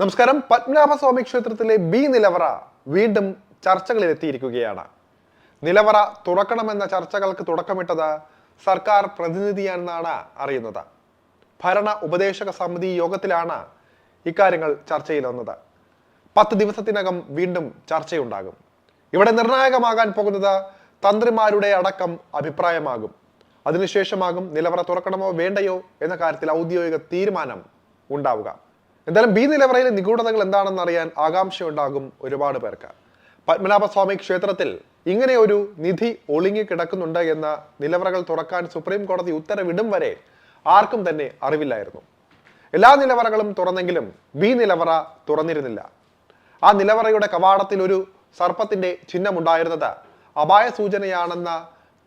നമസ്കാരം. പത്മനാഭസ്വാമി ക്ഷേത്രത്തിലെ ബി നിലവറ വീണ്ടും ചർച്ചകളിൽ എത്തിയിരിക്കുകയാണ് നിലവറ തുറക്കണമെന്ന ചർച്ചകൾക്ക് തുടക്കമിട്ടത് സർക്കാർ പ്രതിനിധിയാണെന്നാണ് അറിയുന്നത്. ഭരണ ഉപദേശക സമിതി യോഗത്തിലാണ് ഇക്കാര്യങ്ങൾ ചർച്ചയിൽ വന്നത്. പത്ത് ദിവസത്തിനകം വീണ്ടും ചർച്ചയുണ്ടാകും. ഇവിടെ നിർണായകമാകാൻ പോകുന്നത് തന്ത്രിമാരുടെ അടക്കം അഭിപ്രായമാകും. അതിനുശേഷമാകും നിലവറ തുറക്കണമോ വേണ്ടയോ എന്ന കാര്യത്തിൽ ഔദ്യോഗിക തീരുമാനം ഉണ്ടാവുക. എന്തായാലും ബി നിലവറയിലെ നിഗൂഢതകൾ എന്താണെന്ന് അറിയാൻ ആകാംക്ഷയുണ്ടാകും ഒരുപാട് പേർക്ക്. പത്മനാഭസ്വാമി ക്ഷേത്രത്തിൽ ഇങ്ങനെ ഒരു നിധി ഒളിങ്ങി കിടക്കുന്നുണ്ട് എന്ന നിലവറകൾ തുറക്കാൻ സുപ്രീം കോടതി ഉത്തരവിടും വരെ ആർക്കും തന്നെ അറിവില്ലായിരുന്നു. എല്ലാ നിലവറകളും തുറന്നെങ്കിലും ബി നിലവറ തുറന്നിരുന്നില്ല. ആ നിലവറയുടെ കവാടത്തിൽ ഒരു സർപ്പത്തിന്റെ ചിഹ്നമുണ്ടായിരുന്നത് അപായ സൂചനയാണെന്ന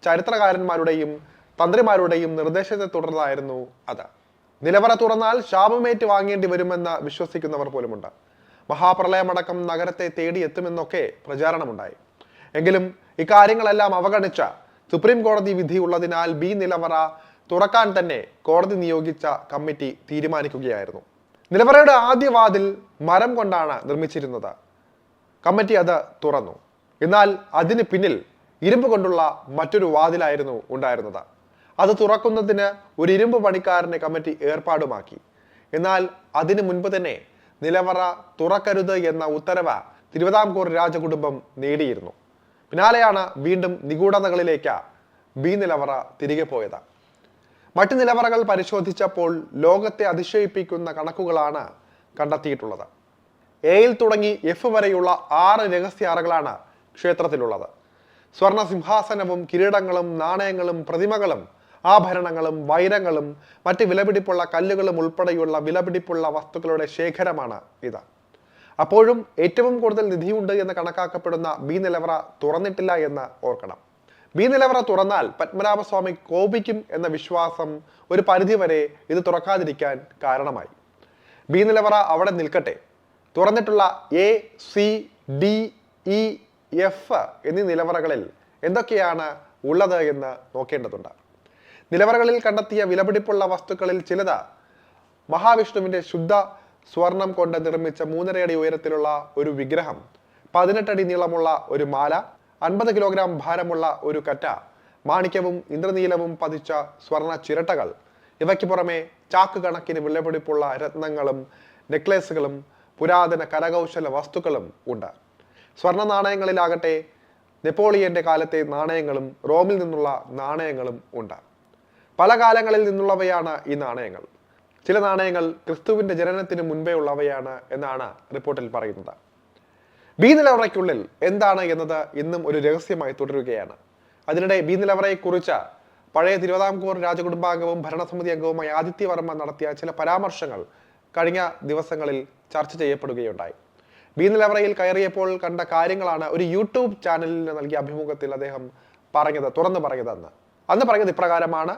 ചരിത്രകാരന്മാരുടെയും തന്ത്രിമാരുടെയും നിർദ്ദേശത്തെ തുടർന്നായിരുന്നു അത്. നിലവറ തുറന്നാൽ ശാപമേറ്റ് വാങ്ങേണ്ടി വരുമെന്ന് വിശ്വസിക്കുന്നവർ പോലുമുണ്ട്. മഹാപ്രളയമടക്കം നഗരത്തെ തേടി എത്തുമെന്നൊക്കെ പ്രചാരണമുണ്ടായി. എങ്കിലും ഇക്കാര്യങ്ങളെല്ലാം അവഗണിച്ച സുപ്രീം കോടതി വിധി ഉള്ളതിനാൽ ബി നിലവറ തുറക്കാൻ തന്നെ കോടതി നിയോഗിച്ച കമ്മിറ്റി തീരുമാനിക്കുകയായിരുന്നു. നിലവറയുടെ ആദ്യ വാതിൽ മരം കൊണ്ടാണ് നിർമ്മിച്ചിരുന്നത്. കമ്മിറ്റി അത് തുറന്നു. എന്നാൽ അതിന് പിന്നിൽ ഇരുമ്പ് കൊണ്ടുള്ള മറ്റൊരു വാതിലായിരുന്നു ഉണ്ടായിരുന്നത്. അത് തുറക്കുന്നതിന് ഒരു ഇരുമ്പ് പണിക്കാരനെ കമ്മിറ്റി ഏർപ്പാടുമാക്കി. എന്നാൽ അതിനു മുൻപ് തന്നെ നിലവറ തുറക്കരുത് എന്ന ഉത്തരവ് തിരുവിതാംകൂർ രാജകുടുംബം നേടിയിരുന്നു. പിന്നാലെയാണ് വീണ്ടും നിഗൂഢതകളിലേക്ക് ബി നിലവറ തിരികെ പോയത്. മറ്റ് നിലവറകൾ പരിശോധിച്ചപ്പോൾ ലോകത്തെ അതിശയിപ്പിക്കുന്ന കണക്കുകളാണ് കണ്ടെത്തിയിട്ടുള്ളത്. എയിൽ തുടങ്ങി എഫ് വരെയുള്ള ആറ് രഹസ്യ അറകളാണ് ക്ഷേത്രത്തിലുള്ളത്. സ്വർണ സിംഹാസനവും കിരീടങ്ങളും നാണയങ്ങളും പ്രതിമകളും ആഭരണങ്ങളും വൈരങ്ങളും മറ്റ് വിലപിടിപ്പുള്ള കല്ലുകളും ഉൾപ്പെടെയുള്ള വിലപിടിപ്പുള്ള വസ്തുക്കളുടെ ശേഖരമാണ് ഇത്. അപ്പോഴും ഏറ്റവും കൂടുതൽ നിധിയുണ്ട് എന്ന് കണക്കാക്കപ്പെടുന്ന ബി നിലവറ തുറന്നിട്ടില്ല എന്ന് ഓർക്കണം. ബി നിലവറ തുറന്നാൽ പത്മനാഭസ്വാമി കോപിക്കും എന്ന വിശ്വാസം ഒരു പരിധിവരെ ഇത് തുറക്കാതിരിക്കാൻ കാരണമായി. ബി നിലവറ അവിടെ നിൽക്കട്ടെ. തുറന്നിട്ടുള്ള A C D E F എന്നീ നിലവറകളിൽ എന്തൊക്കെയാണ് ഉള്ളത് എന്ന് നോക്കേണ്ടതുണ്ട്. നിലവറകളിൽ കണ്ടെത്തിയ വിലപിടിപ്പുള്ള വസ്തുക്കളിൽ ചിലത് മഹാവിഷ്ണുവിന്റെ ശുദ്ധ സ്വർണം കൊണ്ട് നിർമ്മിച്ച മൂന്നരയടി ഉയരത്തിലുള്ള ഒരു വിഗ്രഹം പതിനെട്ടടി നീളമുള്ള ഒരു മാല അൻപത് കിലോഗ്രാം ഭാരമുള്ള ഒരു കറ്റ മാണിക്യവും ഇന്ദ്രനീലവും പതിച്ച സ്വർണ ചിരട്ടകൾ. ഇവയ്ക്ക് പുറമെ ചാക്ക് കണക്കിന് വിലപിടിപ്പുള്ള രത്നങ്ങളും നെക്ലേസുകളും പുരാതന കരകൗശല വസ്തുക്കളും ഉണ്ട്. സ്വർണ നാണയങ്ങളിലാകട്ടെ നെപ്പോളിയന്റെ കാലത്തെ നാണയങ്ങളും റോമിൽ നിന്നുള്ള നാണയങ്ങളും ഉണ്ട്. പല കാലങ്ങളിൽ നിന്നുള്ളവയാണ് ഈ നാണയങ്ങൾ. ചില നാണയങ്ങൾ ക്രിസ്തുവിന്റെ ജനനത്തിന് മുൻപേ ഉള്ളവയാണ് എന്നാണ് റിപ്പോർട്ടിൽ പറയുന്നത്. ബി നിലവറയ്ക്കുള്ളിൽ എന്താണ് എന്നത് ഇന്നും ഒരു രഹസ്യമായി തുടരുകയാണ്. അതിനിടെ ബി നിലവറയെക്കുറിച്ച് പഴയ തിരുവിതാംകൂർ രാജകുടുംബാംഗവും ഭരണസമിതി അംഗവുമായ ആദിത്യവർമ്മ നടത്തിയ ചില പരാമർശങ്ങൾ കഴിഞ്ഞ ദിവസങ്ങളിൽ ചർച്ച ചെയ്യപ്പെടുകയുണ്ടായി. ബി നിലവറയിൽ കയറിയപ്പോൾ കണ്ട കാര്യങ്ങളാണ് ഒരു യൂട്യൂബ് ചാനലിന് നൽകിയ അഭിമുഖത്തിൽ അദ്ദേഹം പറഞ്ഞത് തുറന്നു പറഞ്ഞതെന്ന്. അന്ന് പറഞ്ഞത് ഇപ്രകാരമാണ്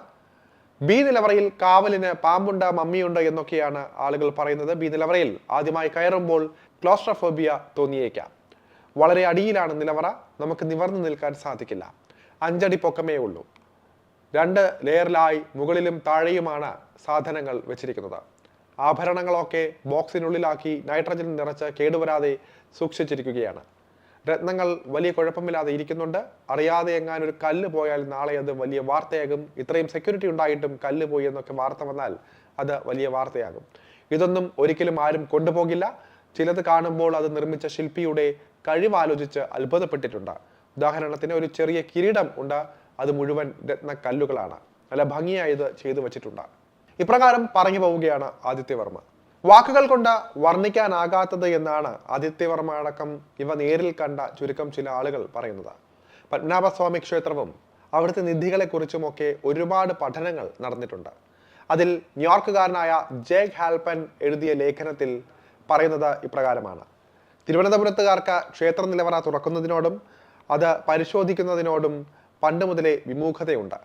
ബി നിലവറയിൽ കാവലിന് പാമ്പുണ്ട് മമ്മിയുണ്ട് എന്നൊക്കെയാണ് ആളുകൾ പറയുന്നത്. ബി നിലവറയിൽ ആദ്യമായി കയറുമ്പോൾ ക്ലോസ്ട്രഫോബിയ തോന്നിയേക്കാം. വളരെ അടിയിലാണ് നിലവറ. നമുക്ക് നിവർന്നു നിൽക്കാൻ സാധിക്കില്ല. അഞ്ചടി പൊക്കമേ ഉള്ളൂ. രണ്ട് ലെയറിലായി മുകളിലും താഴെയുമാണ് സാധനങ്ങൾ വെച്ചിരിക്കുന്നത്. ആഭരണങ്ങളൊക്കെ ബോക്സിനുള്ളിലാക്കി നൈട്രജൻ നിറച്ച് കേടുവരാതെ സൂക്ഷിച്ചിരിക്കുകയാണ്. രത്നങ്ങൾ വലിയ കുഴപ്പമില്ലാതെ ഇരിക്കുന്നുണ്ട്. അറിയാതെ എങ്ങാൻ ഒരു കല്ല് പോയാൽ നാളെ അത് വലിയ വാർത്തയാകും. ഇത്രയും സെക്യൂരിറ്റി ഉണ്ടായിട്ടും കല്ല് പോയി എന്നൊക്കെ വാർത്ത വന്നാൽ അത് വലിയ വാർത്തയാകും. ഇതൊന്നും ഒരിക്കലും ആരും കൊണ്ടുപോകില്ല. ചിലത് കാണുമ്പോൾ അത് നിർമ്മിച്ച ശില്പിയുടെ കഴിവാലോചിച്ച് അത്ഭുതപ്പെട്ടിട്ടുണ്ട്. ഉദാഹരണത്തിന് ഒരു ചെറിയ കിരീടം ഉണ്ട്. അത് മുഴുവൻ രത്നക്കല്ലുകളാണ് നല്ല ഭംഗിയായത് ചെയ്തു വച്ചിട്ടുണ്ട്. ഇപ്രകാരം പറഞ്ഞു പോവുകയാണ് ആദിത്യവർമ്മ വാക്കുകൾ കൊണ്ട് വർണിക്കാനാകാത്തത് എന്നാണ് ആദിത്യവർമ്മ അടക്കം ഇവ നേരിൽ കണ്ട ചുരുക്കം ചില ആളുകൾ പറയുന്നത്. പത്മനാഭസ്വാമി ക്ഷേത്രവും അവിടുത്തെ നിധികളെക്കുറിച്ചുമൊക്കെ ഒരുപാട് പഠനങ്ങൾ നടന്നിട്ടുണ്ട്. അതിൽ ന്യൂയോർക്കുകാരനായ ജേക്ക് ഹാൽപ്പൻ എഴുതിയ ലേഖനത്തിൽ പറയുന്നത് ഇപ്രകാരമാണ്. തിരുവനന്തപുരത്തുകാർക്ക് ക്ഷേത്ര നിലവറ തുറക്കുന്നതിനോടും അത് പരിശോധിക്കുന്നതിനോടും പണ്ട് മുതലേ വിമുഖതയുണ്ട്.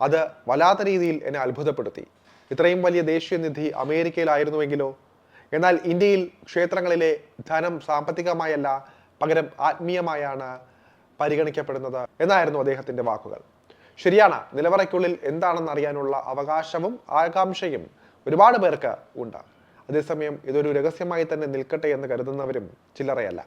അത് വല്ലാത്ത രീതിയിൽ എന്നെ അത്ഭുതപ്പെടുത്തി. ഇത്രയും വലിയ ദേശീയ നിധി അമേരിക്കയിലായിരുന്നുവെങ്കിലോ? എന്നാൽ ഇന്ത്യയിൽ ക്ഷേത്രങ്ങളിലെ ധനം സാമ്പത്തികമായല്ല പകരം ആത്മീയമായാണ് പരിഗണിക്കപ്പെടുന്നത് എന്നായിരുന്നു അദ്ദേഹത്തിന്റെ വാക്കുകൾ. ശരിയാണ് നിലവറയ്ക്കുള്ളിൽ എന്താണെന്ന് അറിയാനുള്ള അവകാശവും ആകാംക്ഷയും ഒരുപാട് പേർക്ക് ഉണ്ട്. അതേസമയം ഇതൊരു രഹസ്യമായി തന്നെ നിൽക്കട്ടെ എന്ന് കരുതുന്നവരും ചില്ലറയല്ല.